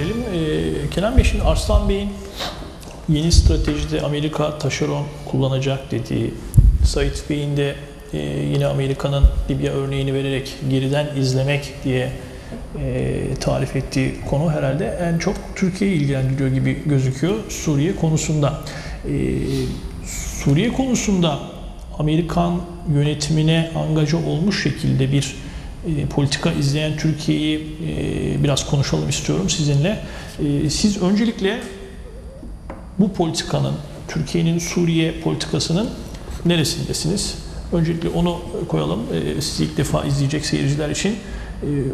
dönelim. Ee, Kenan Bey şimdi Arslan Bey'in yeni stratejide Amerika taşeron kullanacak dediği, Sait Bey'in de e, yine Amerika'nın Libya örneğini vererek geriden izlemek diye e, tarif ettiği konu herhalde en çok Türkiye'yi ilgilendiriyor gibi gözüküyor Suriye konusunda. E, Suriye konusunda Amerikan yönetimine angaja olmuş şekilde bir e, politika izleyen Türkiye'yi e, biraz konuşalım istiyorum sizinle. E, siz öncelikle bu politikanın, Türkiye'nin Suriye politikasının neresindesiniz? Öncelikle onu koyalım. E, sizi ilk defa izleyecek seyirciler için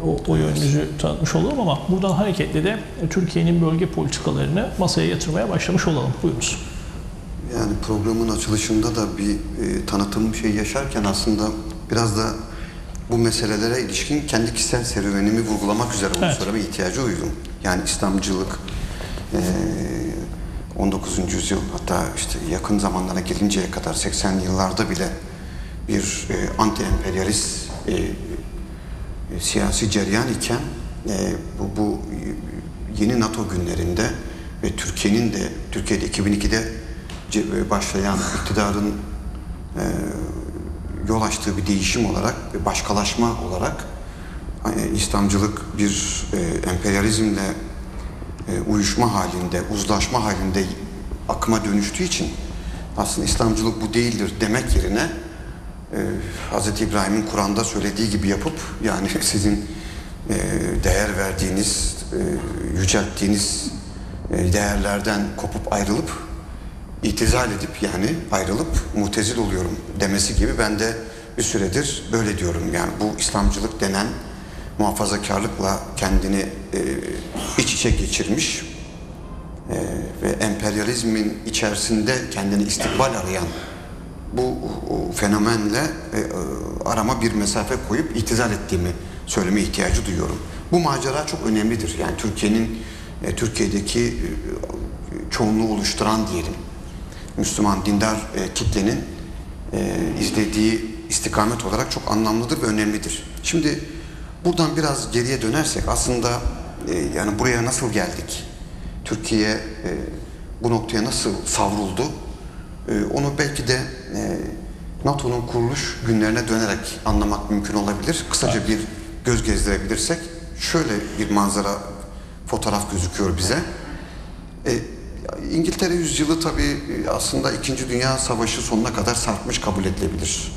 o, o yönünüzü tanıtmış olalım ama buradan hareketle de Türkiye'nin bölge politikalarını masaya yatırmaya başlamış olalım. Buyurunuz. Yani programın açılışında da bir e, tanıtım şey yaşarken aslında biraz da bu meselelere ilişkin kendi kişisel serüvenimi vurgulamak üzere Evet. söyleme ihtiyacı duydum. Yani İslamcılık e, 19. yüzyıl hatta işte yakın zamanlara gelinceye kadar 80'li yıllarda bile bir e, anti-emperyalist e, e, siyasi cereyan iken e, bu, bu yeni NATO günlerinde ve Türkiye'nin de Türkiye'de 2002'de ce- başlayan iktidarın e, yol açtığı bir değişim olarak ve başkalaşma olarak e, İslamcılık bir e, emperyalizmle e, uyuşma halinde, uzlaşma halinde akıma dönüştüğü için aslında İslamcılık bu değildir demek yerine e, Hz. İbrahim'in Kur'an'da söylediği gibi yapıp yani sizin e, değer verdiğiniz, e, yücelttiğiniz e, değerlerden kopup ayrılıp itizal edip yani ayrılıp mutezil oluyorum demesi gibi ben de bir süredir böyle diyorum. Yani bu İslamcılık denen muhafazakarlıkla kendini e, iç içe geçirmiş e, ve emperyalizmin içerisinde kendini istikbal arayan bu fenomenle e, e, arama bir mesafe koyup itizal ettiğimi söyleme ihtiyacı duyuyorum. Bu macera çok önemlidir. Yani Türkiye'nin e, Türkiye'deki e, çoğunluğu oluşturan diyelim Müslüman dindar e, kitlenin e, izlediği istikamet olarak çok anlamlıdır ve önemlidir. Şimdi buradan biraz geriye dönersek aslında e, yani buraya nasıl geldik? Türkiye e, bu noktaya nasıl savruldu? E, onu belki de e, NATO'nun kuruluş günlerine dönerek anlamak mümkün olabilir. Kısaca bir göz gezdirebilirsek şöyle bir manzara fotoğraf gözüküyor bize. E, İngiltere yüzyılı tabii e, aslında İkinci Dünya Savaşı sonuna kadar sarkmış kabul edilebilir.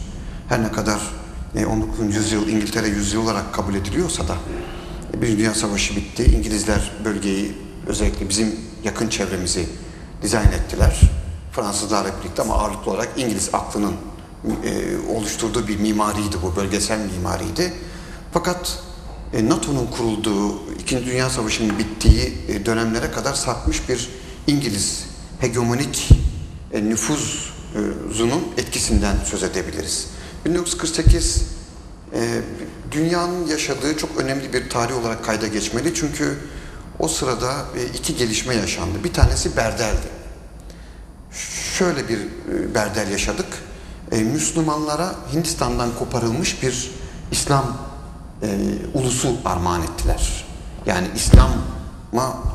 Her ne kadar e, 19. yüzyıl İngiltere yüzyılı olarak kabul ediliyorsa da e, Birinci Dünya Savaşı bitti. İngilizler bölgeyi özellikle bizim yakın çevremizi dizayn ettiler. Fransızlarla birlikte ama ağırlıklı olarak İngiliz aklının e, oluşturduğu bir mimariydi bu, bölgesel mimariydi. Fakat e, NATO'nun kurulduğu, İkinci Dünya Savaşı'nın bittiği e, dönemlere kadar sarkmış bir İngiliz hegemonik e, nüfuzunun etkisinden söz edebiliriz. 1948 e, dünyanın yaşadığı çok önemli bir tarih olarak kayda geçmeli çünkü o sırada e, iki gelişme yaşandı. Bir tanesi Berdel'di. Şöyle bir e, Berdel yaşadık. E, Müslümanlara Hindistan'dan koparılmış bir İslam e, ulusu armağan ettiler. Yani İslam'a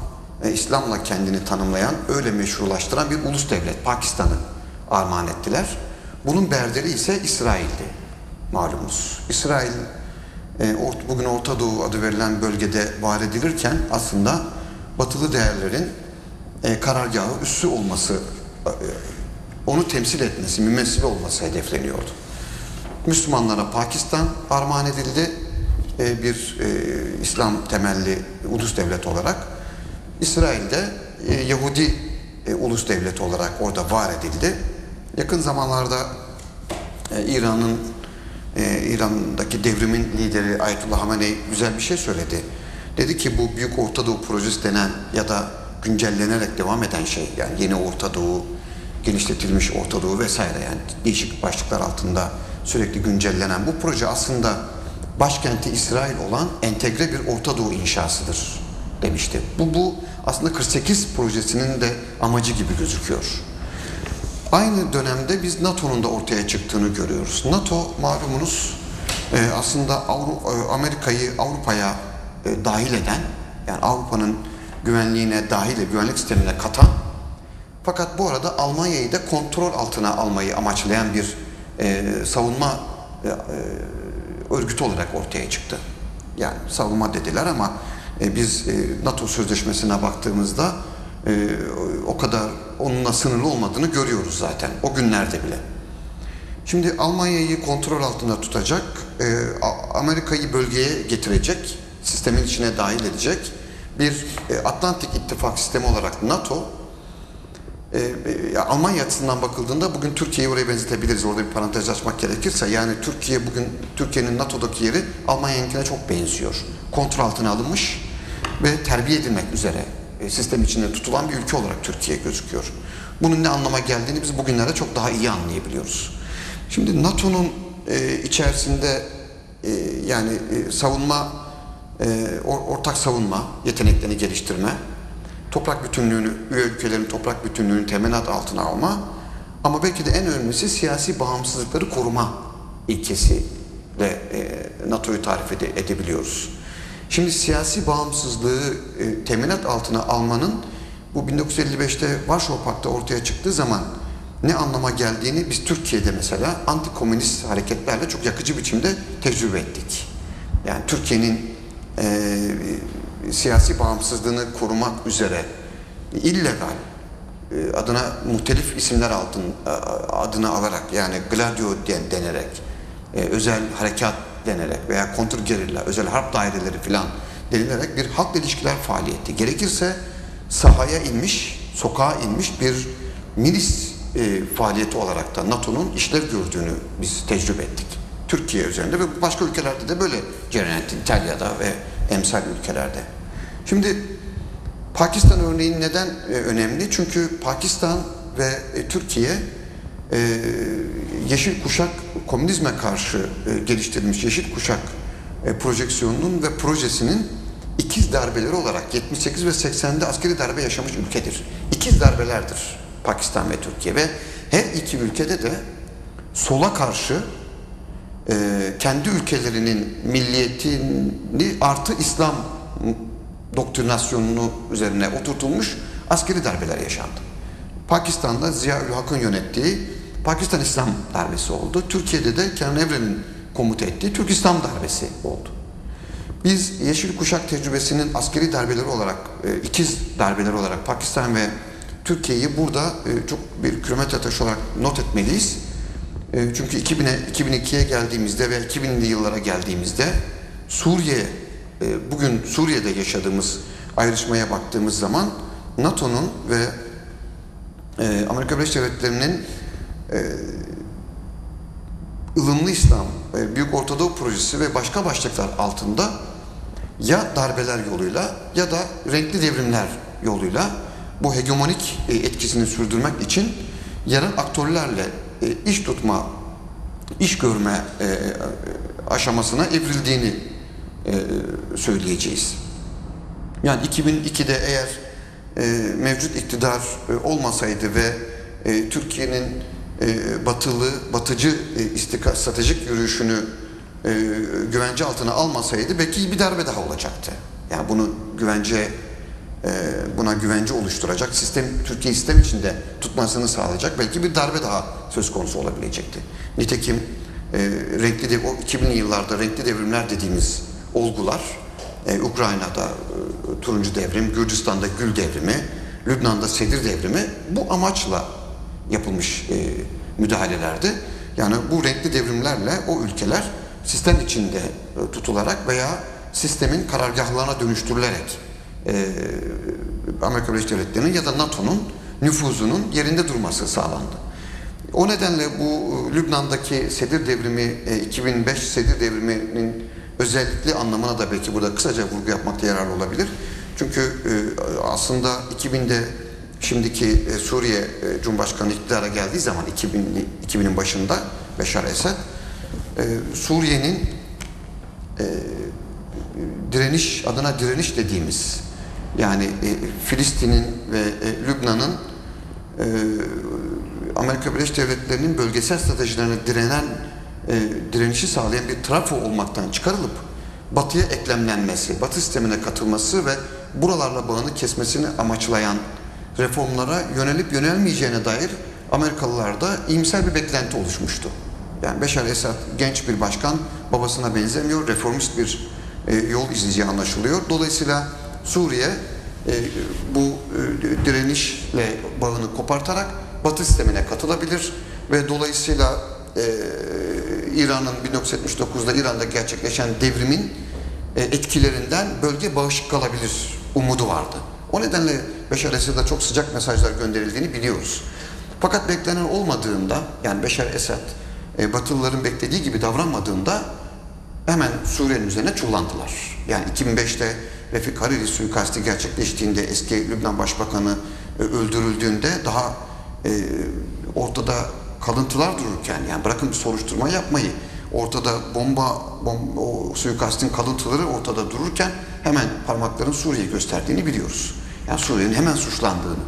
e, İslam'la kendini tanımlayan, öyle meşrulaştıran bir ulus devlet Pakistan'ı armağan ettiler. Bunun berderi ise İsrail'di malumunuz. İsrail e, ort- bugün Orta Doğu adı verilen bölgede var edilirken aslında batılı değerlerin e, karargahı üssü olması, e, onu temsil etmesi, mümessili olması hedefleniyordu. Müslümanlara Pakistan armağan edildi e, bir e, İslam temelli ulus devlet olarak. İsrail'de e, Yahudi e, ulus devleti olarak orada var edildi. Yakın zamanlarda e, İran'ın e, İran'daki devrimin lideri Ayetullah Hamenei güzel bir şey söyledi. Dedi ki bu Büyük Orta Doğu projesi denen ya da güncellenerek devam eden şey yani yeni Orta Doğu, genişletilmiş Orta Doğu vesaire yani değişik başlıklar altında sürekli güncellenen bu proje aslında başkenti İsrail olan entegre bir Orta Doğu inşasıdır demişti. Bu, bu aslında 48 projesinin de amacı gibi gözüküyor. Aynı dönemde biz NATO'nun da ortaya çıktığını görüyoruz. NATO malumunuz e, aslında e, Amerika'yı Avrupa'ya e, dahil eden yani Avrupa'nın güvenliğine dahil güvenlik sistemine katan fakat bu arada Almanya'yı da kontrol altına almayı amaçlayan bir savunma e, örgütü olarak ortaya çıktı. Yani savunma dediler ama e, biz e, NATO sözleşmesine baktığımızda e, o kadar onunla sınırlı olmadığını görüyoruz zaten o günlerde bile. Şimdi Almanya'yı kontrol altında tutacak, Amerika'yı bölgeye getirecek, sistemin içine dahil edecek bir Atlantik İttifak sistemi olarak NATO Almanya açısından bakıldığında bugün Türkiye'yi oraya benzetebiliriz. Orada bir parantez açmak gerekirse. Yani Türkiye bugün Türkiye'nin NATO'daki yeri Almanya'nkine çok benziyor. Kontrol altına alınmış ve terbiye edilmek üzere e, sistem içinde tutulan bir ülke olarak Türkiye gözüküyor. Bunun ne anlama geldiğini biz bugünlerde çok daha iyi anlayabiliyoruz. Şimdi NATO'nun e, içerisinde e, yani e, savunma e, ortak savunma yeteneklerini geliştirme, toprak bütünlüğünü, üye ülkelerin toprak bütünlüğünü teminat altına alma ama belki de en önemlisi siyasi bağımsızlıkları koruma ilkesiyle e, NATO'yu tarif ede, edebiliyoruz. Şimdi siyasi bağımsızlığı e, teminat altına almanın bu 1955'te Varşova Paktı ortaya çıktığı zaman ne anlama geldiğini biz Türkiye'de mesela anti-komünist hareketlerle çok yakıcı biçimde tecrübe ettik. Yani Türkiye'nin e, siyasi bağımsızlığını korumak üzere illegal e, adına muhtelif isimler altın adını alarak yani Gladio denerek e, özel harekat denerek veya kontrgerilla, özel harp daireleri filan denilerek bir halkla ilişkiler faaliyeti. Gerekirse sahaya inmiş, sokağa inmiş bir milis e, faaliyeti olarak da NATO'nun işlev gördüğünü biz tecrübe ettik. Türkiye üzerinde ve başka ülkelerde de böyle cereyan etti. İtalya'da ve emsal ülkelerde. Şimdi Pakistan örneği neden e, önemli? Çünkü Pakistan ve e, Türkiye e, Yeşil Kuşak komünizme karşı e, geliştirilmiş Yeşil Kuşak e, projeksiyonunun ve projesinin ikiz darbeleri olarak 78 ve 80'de askeri darbe yaşamış ülkedir. İkiz darbelerdir Pakistan ve Türkiye ve her iki ülkede de sola karşı e, kendi ülkelerinin milliyetini artı İslam doktrinasyonunu üzerine oturtulmuş askeri darbeler yaşandı. Pakistan'da Ziya Hak'ın yönettiği Pakistan İslam darbesi oldu. Türkiye'de de Kenan Evren'in komuta ettiği Türk İslam darbesi oldu. Biz Yeşil Kuşak tecrübesinin askeri darbeleri olarak, e, ikiz darbeler olarak Pakistan ve Türkiye'yi burada e, çok bir kilometre taşı olarak not etmeliyiz. E, çünkü 2000'e, 2002'ye geldiğimizde ve 2000'li yıllara geldiğimizde Suriye e, bugün Suriye'de yaşadığımız ayrışmaya baktığımız zaman NATO'nun ve Amerika Birleşik Devletleri'nin e, ılımlı İslam, Büyük Ortadoğu Projesi ve başka başlıklar altında ya darbeler yoluyla ya da renkli devrimler yoluyla bu hegemonik etkisini sürdürmek için yerel aktörlerle iş tutma, iş görme aşamasına evrildiğini e, söyleyeceğiz. Yani 2002'de eğer e, mevcut iktidar e, olmasaydı ve e, Türkiye'nin e, batılı, batıcı e, istika, stratejik yürüyüşünü e, güvence altına almasaydı belki bir darbe daha olacaktı. Yani bunu güvence e, buna güvence oluşturacak sistem Türkiye sistem içinde tutmasını sağlayacak belki bir darbe daha söz konusu olabilecekti. Nitekim e, renkli de o 2000'li yıllarda renkli devrimler dediğimiz olgular e, Ukrayna'da e, turuncu devrim, Gürcistan'da gül devrimi, Lübnan'da sedir devrimi bu amaçla yapılmış e, müdahalelerdi. Yani bu renkli devrimlerle o ülkeler sistem içinde e, tutularak veya sistemin karargahlarına dönüştürülerek e, Amerika Birleşik Devletleri'nin ya da NATO'nun nüfuzunun yerinde durması sağlandı. O nedenle bu e, Lübnan'daki Sedir devrimi, e, 2005 Sedir devriminin özellikle anlamına da belki burada kısaca vurgu yapmakta yararlı olabilir. Çünkü e, aslında 2000'de şimdiki e, Suriye e, Cumhurbaşkanı iktidara geldiği zaman 2000, 2000'in başında Beşar Esed e, Suriye'nin direniş adına direniş dediğimiz yani Filistin'in ve Lübnan'ın Amerika Birleşik Devletleri'nin bölgesel stratejilerine direnen direnişi sağlayan bir trafo olmaktan çıkarılıp batıya eklemlenmesi, batı sistemine katılması ve buralarla bağını kesmesini amaçlayan reformlara yönelip yönelmeyeceğine dair Amerikalılarda iyimser bir beklenti oluşmuştu. Yani Beşar Esad genç bir başkan, babasına benzemiyor, reformist bir e, yol izleyeceği anlaşılıyor. Dolayısıyla Suriye e, bu e, direnişle bağını kopartarak Batı sistemine katılabilir ve dolayısıyla e, İran'ın 1979'da İran'da gerçekleşen devrimin e, etkilerinden bölge bağışık kalabilir umudu vardı. O nedenle Beşar Esad'a çok sıcak mesajlar gönderildiğini biliyoruz. Fakat beklenen olmadığında yani Beşar Esad e, Batılıların beklediği gibi davranmadığında hemen Suriye'nin üzerine çullandılar. Yani 2005'te Refik Hariri suikasti gerçekleştiğinde eski Lübnan Başbakanı e, öldürüldüğünde daha e, ortada kalıntılar dururken yani bırakın bir soruşturma yapmayı ortada bomba, bomba o suikastin kalıntıları ortada dururken hemen parmakların Suriye'yi gösterdiğini biliyoruz. Yani Suriye'nin hemen suçlandığını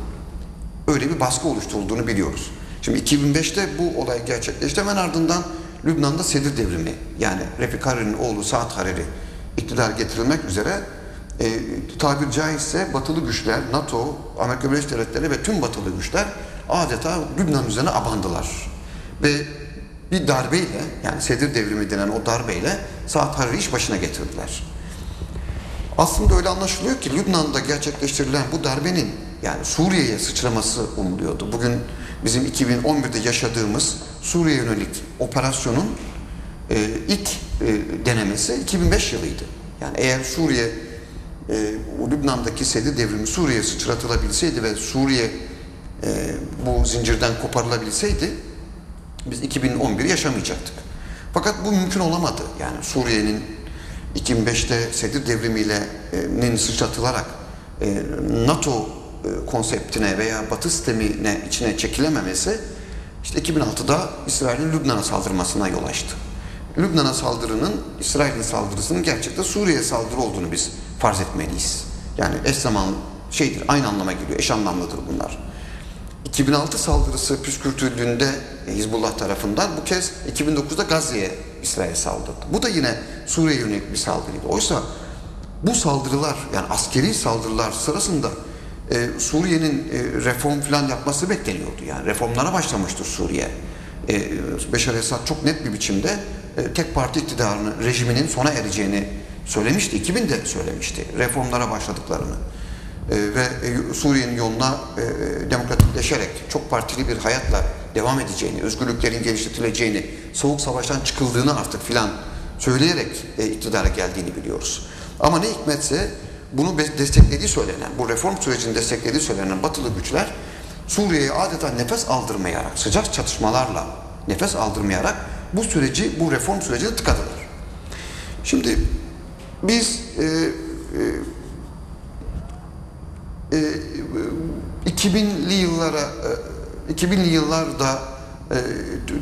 öyle bir baskı oluşturulduğunu biliyoruz. Şimdi 2005'te bu olay gerçekleşti. Hemen ardından Lübnan'da Sedir devrimi yani Refik Hariri'nin oğlu Saad Hariri iktidar getirilmek üzere e, tabir caizse batılı güçler, NATO, Amerika Birleşik Devletleri ve tüm batılı güçler adeta Lübnan üzerine abandılar. Ve bir darbeyle yani Sedir devrimi denen o darbeyle Saad Hariri iş başına getirdiler. Aslında öyle anlaşılıyor ki Lübnan'da gerçekleştirilen bu darbenin yani Suriye'ye sıçraması umuluyordu. Bugün bizim 2011'de yaşadığımız Suriye yönelik operasyonun e, ilk e, denemesi 2005 yılıydı. Yani eğer Suriye e, Lübnan'daki Sedir devrimi Suriye'ye sıçratılabilseydi ve Suriye e, bu zincirden koparılabilseydi biz 2011 yaşamayacaktık. Fakat bu mümkün olamadı. Yani Suriye'nin 2005'te Sedir devrimiyle e, sıçratılarak e, NATO e, konseptine veya Batı sistemine içine çekilememesi işte 2006'da İsrail'in Lübnan'a saldırmasına yol açtı. Lübnan'a saldırının İsrail'in saldırısının gerçekten Suriye'ye saldırı olduğunu biz farz etmeliyiz. Yani eş zamanlı şeydir, aynı anlama geliyor, eş anlamlıdır bunlar. 2006 saldırısı püskürtüldüğünde Hizbullah tarafından bu kez 2009'da Gazze'ye İsrail saldırdı. Bu da yine Suriye yönelik bir saldırıydı. Oysa bu saldırılar yani askeri saldırılar sırasında e, Suriye'nin e, reform falan yapması bekleniyordu. Yani reformlara başlamıştır Suriye. E, Beşar Esad çok net bir biçimde e, tek parti iktidarını, rejiminin sona ereceğini söylemişti. 2000'de söylemişti. Reformlara başladıklarını. E, ve e, Suriye'nin yoluna e, demokratikleşerek çok partili bir hayatla devam edeceğini, özgürlüklerin geliştirileceğini, soğuk savaştan çıkıldığını artık filan söyleyerek iktidara geldiğini biliyoruz. Ama ne hikmetse bunu desteklediği söylenen, bu reform sürecini desteklediği söylenen batılı güçler Suriye'ye adeta nefes aldırmayarak, sıcak çatışmalarla nefes aldırmayarak bu süreci, bu reform sürecini tıkadılar. Şimdi biz e, e, e, 2000'li yıllara e, 2000'li yıllarda e,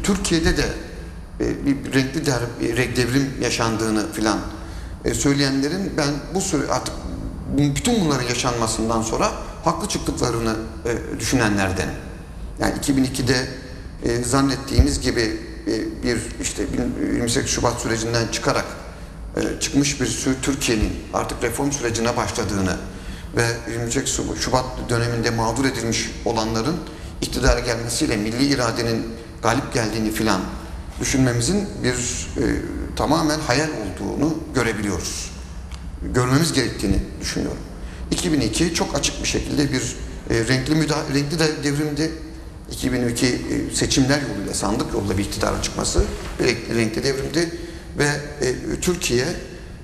Türkiye'de de e, bir renkli der, devrim yaşandığını filan e, söyleyenlerin ben bu süre artık bütün bunların yaşanmasından sonra haklı çıktıklarını e, düşünenlerden. Yani 2002'de e, zannettiğimiz gibi e, bir işte 28 Şubat sürecinden çıkarak e, çıkmış bir sürü Türkiye'nin artık reform sürecine başladığını ve 28 Şubat döneminde mağdur edilmiş olanların iktidara gelmesiyle milli iradenin galip geldiğini filan düşünmemizin bir e, tamamen hayal olduğunu görebiliyoruz. Görmemiz gerektiğini düşünüyorum. 2002 çok açık bir şekilde bir e, renkli müdahale, renkli de devrimdi. 2002 e, seçimler yoluyla sandık yoluyla bir iktidara çıkması bir renkli, renkli devrimdi ve e, Türkiye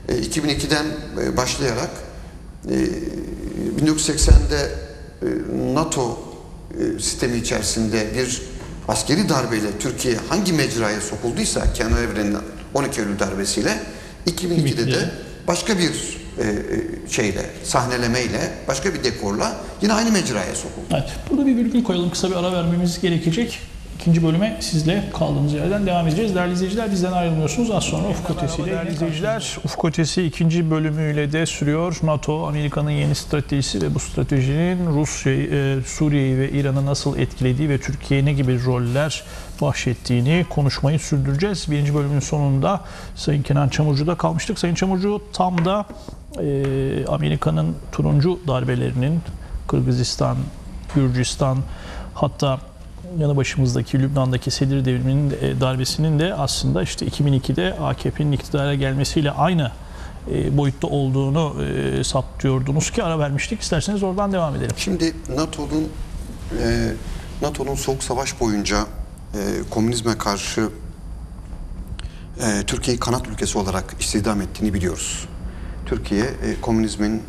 e, 2002'den e, başlayarak e, 1980'de e, NATO e, sistemi içerisinde bir askeri darbeyle Türkiye hangi mecraya sokulduysa Kenan Evren'in 12 Eylül darbesiyle 2002'de de başka bir e, şeyle, sahnelemeyle, başka bir dekorla yine aynı mecraya sokuldu. Evet, burada bir virgül koyalım. Kısa bir ara vermemiz gerekecek. İkinci bölüme sizle kaldığımız yerden devam edeceğiz. Değerli izleyiciler bizden ayrılmıyorsunuz. Az sonra Ufuk Ötesi ile. Değerli izleyiciler Ufuk Ötesi ikinci bölümüyle de sürüyor. NATO, Amerika'nın yeni stratejisi ve bu stratejinin Rusya'yı, e, Suriye'yi ve İran'ı nasıl etkilediği ve Türkiye'ye ne gibi roller bahşettiğini konuşmayı sürdüreceğiz. Birinci bölümün sonunda Sayın Kenan Çamurcu'da kalmıştık. Sayın Çamurcu tam da e, Amerika'nın turuncu darbelerinin Kırgızistan, Gürcistan hatta yanı başımızdaki Lübnan'daki Sedir devriminin de, e, darbesinin de aslında işte 2002'de AKP'nin iktidara gelmesiyle aynı e, boyutta olduğunu e, saptıyordunuz ki ara vermiştik. İsterseniz oradan devam edelim. Şimdi NATO'nun NATO'nun soğuk savaş boyunca komünizme karşı Türkiye'yi kanat ülkesi olarak istihdam ettiğini biliyoruz. Türkiye komünizmin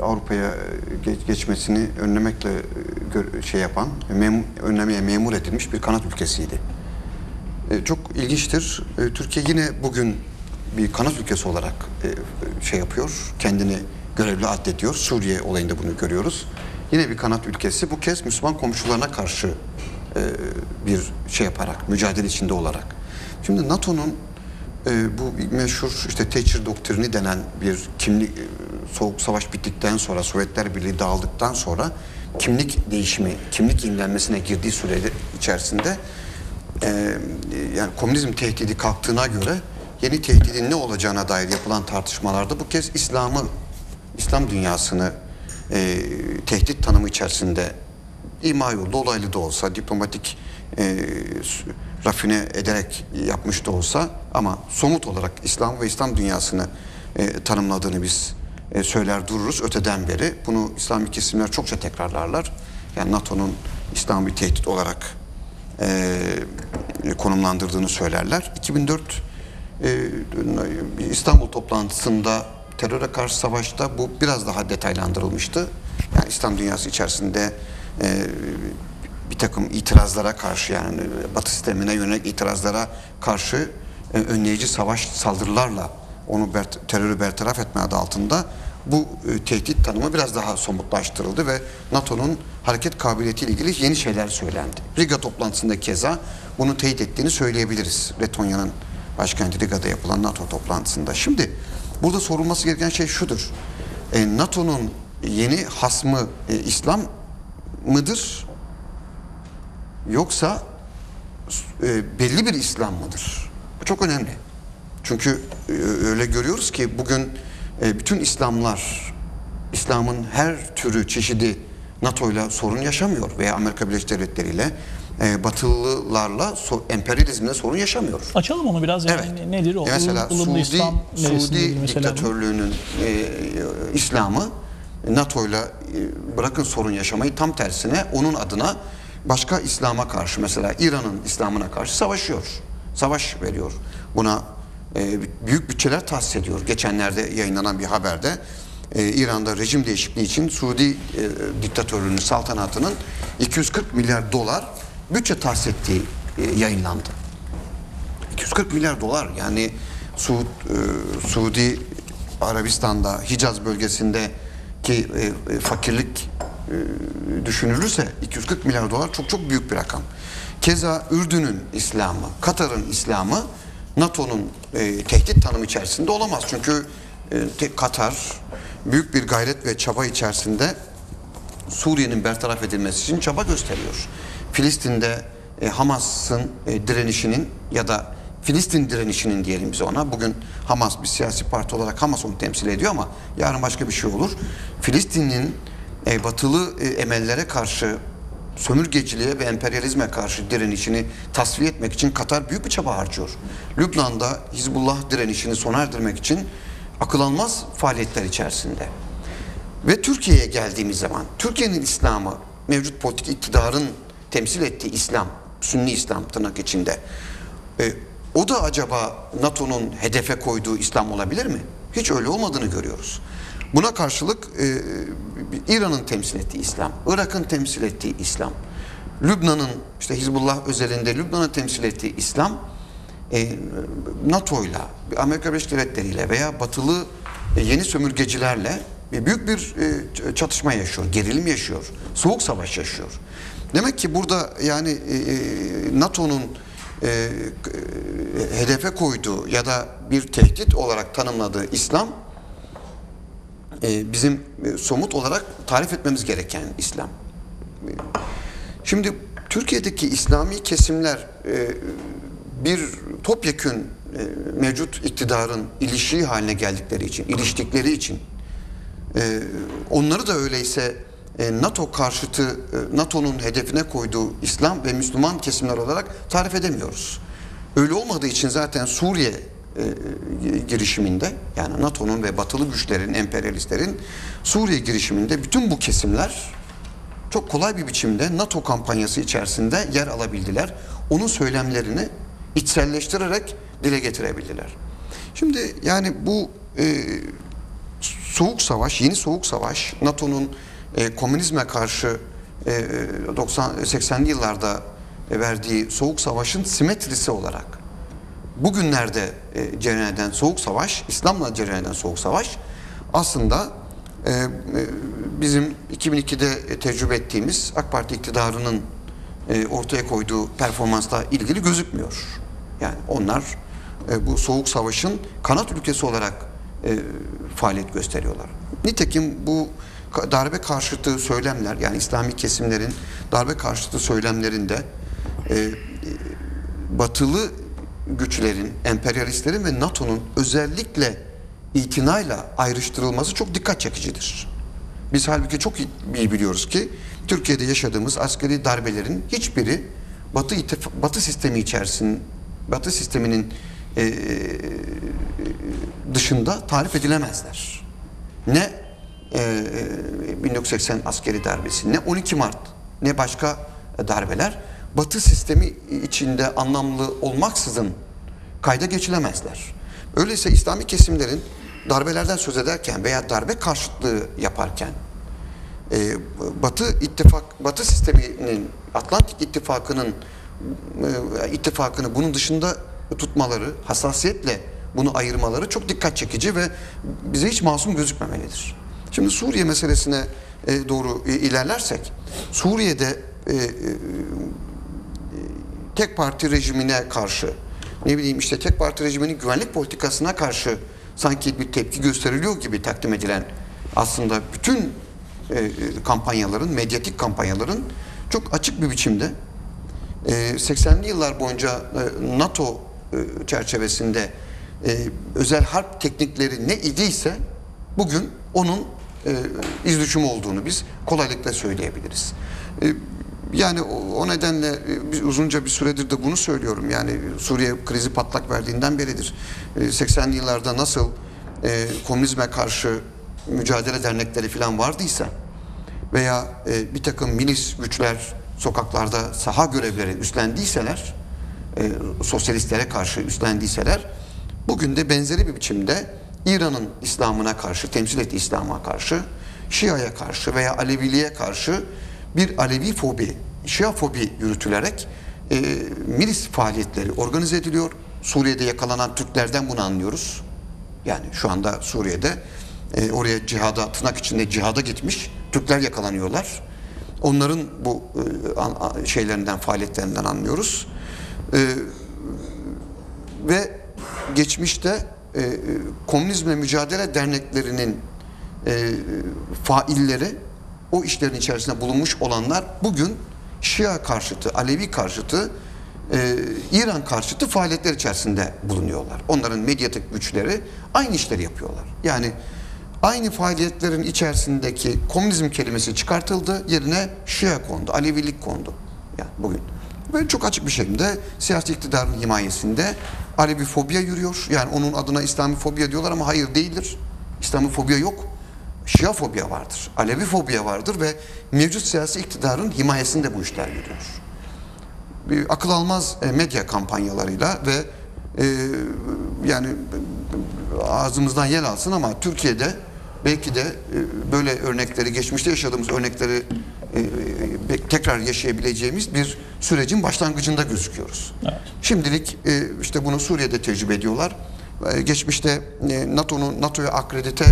Avrupa'ya geç, geçmesini önlemekle e, şey yapan, mem, önlemeye memur edilmiş bir kanat ülkesiydi. E, çok ilginçtir. E, Türkiye yine bugün bir kanat ülkesi olarak e, şey yapıyor, kendini görevli addediyor. Suriye olayında bunu görüyoruz. Yine bir kanat ülkesi. Bu kez Müslüman komşularına karşı e, bir şey yaparak, mücadele içinde olarak. Şimdi NATO'nun e, bu meşhur işte Thatcher doktrini denen bir kimlik e, soğuk savaş bittikten sonra Sovyetler Birliği dağıldıktan sonra kimlik değişimi, kimlik yenilenmesine girdiği süre içerisinde e, yani komünizm tehdidi kalktığına göre yeni tehdidin ne olacağına dair yapılan tartışmalarda bu kez İslam'ı, İslam dünyasını e, tehdit tanımı içerisinde ima yolu dolaylı da olsa diplomatik e, rafine ederek yapmış da olsa ama somut olarak İslam ve İslam dünyasını e, tanımladığını biz e, söyler dururuz öteden beri. Bunu İslami kesimler çokça tekrarlarlar. Yani NATO'nun İslam bir tehdit olarak e, konumlandırdığını söylerler. 2004 e, İstanbul toplantısında teröre karşı savaşta bu biraz daha detaylandırılmıştı. Yani İslam dünyası içerisinde e, bir takım itirazlara karşı yani Batı sistemine yönelik itirazlara karşı e, önleyici savaş saldırılarla onu ber- terörü bertaraf etme adı altında bu e, tehdit tanımı biraz daha somutlaştırıldı ve NATO'nun hareket kabiliyetiyle ilgili yeni şeyler söylendi. Riga toplantısında keza bunu teyit ettiğini söyleyebiliriz. Letonya'nın başkenti Riga'da yapılan NATO toplantısında. Şimdi burada sorulması gereken şey şudur. E, NATO'nun yeni hasmı e, İslam mıdır? Yoksa e, belli bir İslam mıdır? Bu çok önemli. Çünkü e, öyle görüyoruz ki bugün e, bütün İslamlar, İslam'ın her türü, çeşidi NATO ile sorun yaşamıyor veya Amerika Birleşik Devletleri ile e, Batılılarla so- emperyalizmle sorun yaşamıyor. Açalım onu biraz. Yani Evet. Nedir o? E Mesela Suudi, İslam Suudi mesela diktatörlüğünün e, e, İslam'ı NATO ile e, bırakın sorun yaşamayı tam tersine onun adına başka İslam'a karşı mesela İran'ın İslam'ına karşı savaşıyor. Savaş veriyor. Buna e, büyük bütçeler tahsis ediyor. Geçenlerde yayınlanan bir haberde e, İran'da rejim değişikliği için Suudi e, diktatörlüğünün saltanatının 240 milyar dolar bütçe tahsis ettiği e, yayınlandı. 240 milyar dolar yani Suud, e, Suudi Arabistan'da Hicaz bölgesinde ki e, e, fakirlik düşünülürse 240 milyar dolar çok çok büyük bir rakam. Keza Ürdün'ün İslamı, Katar'ın İslamı NATO'nun e, tehdit tanımı içerisinde olamaz. Çünkü e, Katar büyük bir gayret ve çaba içerisinde Suriye'nin bertaraf edilmesi için çaba gösteriyor. Filistin'de e, Hamas'ın e, direnişinin ya da Filistin direnişinin diyelim biz ona. Bugün Hamas bir siyasi parti olarak Hamas onu temsil ediyor ama yarın başka bir şey olur. Filistin'in e, batılı e, emellere karşı sömürgeciliğe ve emperyalizme karşı direnişini tasfiye etmek için Katar büyük bir çaba harcıyor. Lübnan'da Hizbullah direnişini sona erdirmek için akıl almaz faaliyetler içerisinde. Ve Türkiye'ye geldiğimiz zaman Türkiye'nin İslam'ı mevcut politik iktidarın temsil ettiği İslam, Sünni İslam tırnak içinde. e, o da acaba NATO'nun hedefe koyduğu İslam olabilir mi? Hiç öyle olmadığını görüyoruz. Buna karşılık e, İran'ın temsil ettiği İslam, Irak'ın temsil ettiği İslam, Lübnan'ın işte Hizbullah özelinde Lübnan'ın temsil ettiği İslam e, NATO'yla, Amerika Birleşik Devletleri veya batılı e, yeni sömürgecilerle bir büyük bir e, çatışma yaşıyor, gerilim yaşıyor, soğuk savaş yaşıyor. Demek ki burada yani e, e, NATO'nun e, e, hedefe koyduğu ya da bir tehdit olarak tanımladığı İslam e, bizim e, somut olarak tarif etmemiz gereken İslam. Şimdi Türkiye'deki İslami kesimler e, bir topyekün e, mevcut iktidarın ilişiği haline geldikleri için, iliştikleri için onları da öyleyse NATO karşıtı, NATO'nun hedefine koyduğu İslam ve Müslüman kesimler olarak tarif edemiyoruz. Öyle olmadığı için zaten Suriye e, girişiminde yani NATO'nun ve batılı güçlerin, emperyalistlerin Suriye girişiminde bütün bu kesimler çok kolay bir biçimde NATO kampanyası içerisinde yer alabildiler. Onun söylemlerini içselleştirerek dile getirebildiler. Şimdi yani bu e, soğuk savaş, yeni soğuk savaş, NATO'nun e, komünizme karşı e, 90 80'li yıllarda verdiği soğuk savaşın simetrisi olarak bugünlerde e, cereyan eden soğuk savaş, İslam'la cereyan eden soğuk savaş aslında e, e, bizim 2002'de tecrübe ettiğimiz AK Parti iktidarının e, ortaya koyduğu performansla ilgili gözükmüyor. Yani onlar e, bu soğuk savaşın kanat ülkesi olarak e, faaliyet gösteriyorlar. Nitekim bu darbe karşıtı söylemler yani İslami kesimlerin darbe karşıtı söylemlerinde e, e, batılı güçlerin, emperyalistlerin ve NATO'nun özellikle itinayla ayrıştırılması çok dikkat çekicidir. Biz halbuki çok iyi biliyoruz ki Türkiye'de yaşadığımız askeri darbelerin hiçbiri Batı Batı sistemi içerisinde Batı sisteminin e, dışında tarif edilemezler. Ne e, 1980 askeri darbesi, ne 12 Mart, ne başka darbeler Batı sistemi içinde anlamlı olmaksızın kayda geçilemezler. Öyleyse İslami kesimlerin darbelerden söz ederken veya darbe karşıtlığı yaparken e, Batı ittifak Batı sisteminin Atlantik ittifakının e, ittifakını bunun dışında tutmaları, hassasiyetle bunu ayırmaları çok dikkat çekici ve bize hiç masum gözükmemelidir. Şimdi Suriye meselesine e, doğru e, ilerlersek, Suriye'de e, tek parti rejimine karşı, ne bileyim işte tek parti rejiminin güvenlik politikasına karşı sanki bir tepki gösteriliyor gibi takdim edilen aslında bütün e, kampanyaların, medyatik kampanyaların çok açık bir biçimde e, 80'li yıllar boyunca e, NATO e, çerçevesinde e, özel harp teknikleri ne idiyse bugün onun e, iz düşümü olduğunu biz kolaylıkla söyleyebiliriz. E, yani o, nedenle e, uzunca bir süredir de bunu söylüyorum. Yani Suriye krizi patlak verdiğinden beridir. E, 80'li yıllarda nasıl e, komünizme karşı mücadele dernekleri falan vardıysa veya e, bir takım milis güçler sokaklarda saha görevleri üstlendiyseler, e, sosyalistlere karşı üstlendiyseler, bugün de benzeri bir biçimde İran'ın İslam'ına karşı, temsil ettiği İslam'a karşı, Şia'ya karşı veya Aleviliğe karşı bir Alevi fobi, Şia fobi yürütülerek e, milis faaliyetleri organize ediliyor. Suriye'de yakalanan Türklerden bunu anlıyoruz. Yani şu anda Suriye'de e, oraya cihada, tırnak içinde cihada gitmiş Türkler yakalanıyorlar. Onların bu e, an- şeylerinden, faaliyetlerinden anlıyoruz. E, ve geçmişte e, e, komünizmle mücadele derneklerinin e, failleri o işlerin içerisinde bulunmuş olanlar bugün Şia karşıtı, Alevi karşıtı, e, İran karşıtı faaliyetler içerisinde bulunuyorlar. Onların medyatik güçleri aynı işleri yapıyorlar. Yani aynı faaliyetlerin içerisindeki komünizm kelimesi çıkartıldı, yerine Şia kondu, Alevilik kondu. Yani bugün. Böyle çok açık bir şekilde siyasi iktidarın himayesinde Alevi fobia yürüyor. Yani onun adına İslami fobia diyorlar ama hayır değildir. İslami fobia yok. Şia fobia vardır. Alevi fobia vardır ve mevcut siyasi iktidarın himayesinde bu işler yürüyor. Bir akıl almaz e, medya kampanyalarıyla ve e, yani ağzımızdan yel alsın ama Türkiye'de belki de e, böyle örnekleri geçmişte yaşadığımız örnekleri e, e, tekrar yaşayabileceğimiz bir sürecin başlangıcında gözüküyoruz. Evet. Şimdilik e, işte bunu Suriye'de tecrübe ediyorlar. E, Geçmişte e, NATO'nun NATO'ya akredite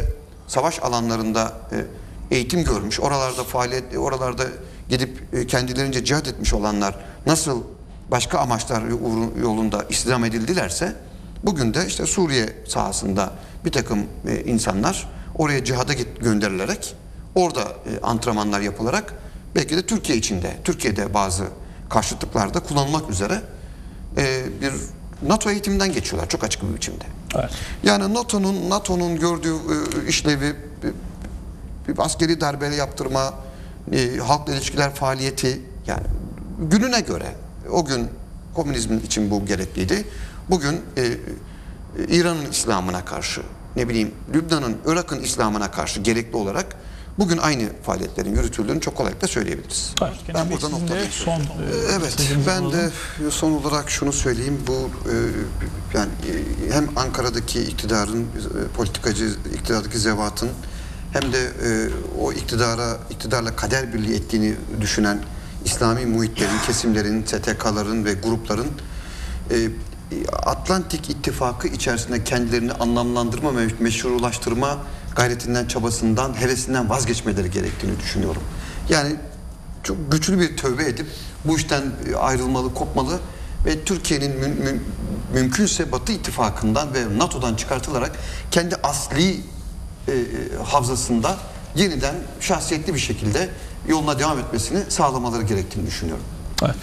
savaş alanlarında e, eğitim görmüş, oralarda faaliyet, oralarda gidip e, kendilerince cihat etmiş olanlar nasıl başka amaçlar yolunda istihdam edildilerse bugün de işte Suriye sahasında bir takım e, insanlar oraya cihada gönderilerek orada antrenmanlar yapılarak belki de Türkiye içinde, Türkiye'de bazı karşıtlıklarda kullanılmak üzere bir NATO eğitiminden geçiyorlar çok açık bir biçimde. Evet. Yani NATO'nun NATO'nun gördüğü e, işlevi bir, askeri darbe yaptırma, e, halkla ilişkiler faaliyeti yani gününe göre o gün komünizmin için bu gerekliydi. Bugün e, İran'ın İslam'ına karşı ne bileyim Lübnan'ın Irak'ın İslam'ına karşı gerekli olarak bugün aynı faaliyetlerin yürütüldüğünü çok kolaylıkla söyleyebiliriz. Kenan Ben burada noktalayayım. son e, Evet, ben de son olarak şunu söyleyeyim. Bu e, yani e, hem Ankara'daki iktidarın politikacı iktidardaki zevatın hem de o iktidara iktidarla kader birliği ettiğini düşünen İslami muhitlerin, kesimlerin, STK'ların ve grupların Atlantik İttifakı içerisinde kendilerini anlamlandırma ve meşrulaştırma gayretinden, çabasından, hevesinden vazgeçmeleri gerektiğini düşünüyorum. Yani çok güçlü bir tövbe edip bu işten ayrılmalı, kopmalı ve Türkiye'nin mün- mün- mümkünse Batı ittifakından ve NATO'dan çıkartılarak kendi asli e, e, havzasında yeniden şahsiyetli bir şekilde yoluna devam etmesini sağlamaları gerektiğini düşünüyorum. Evet.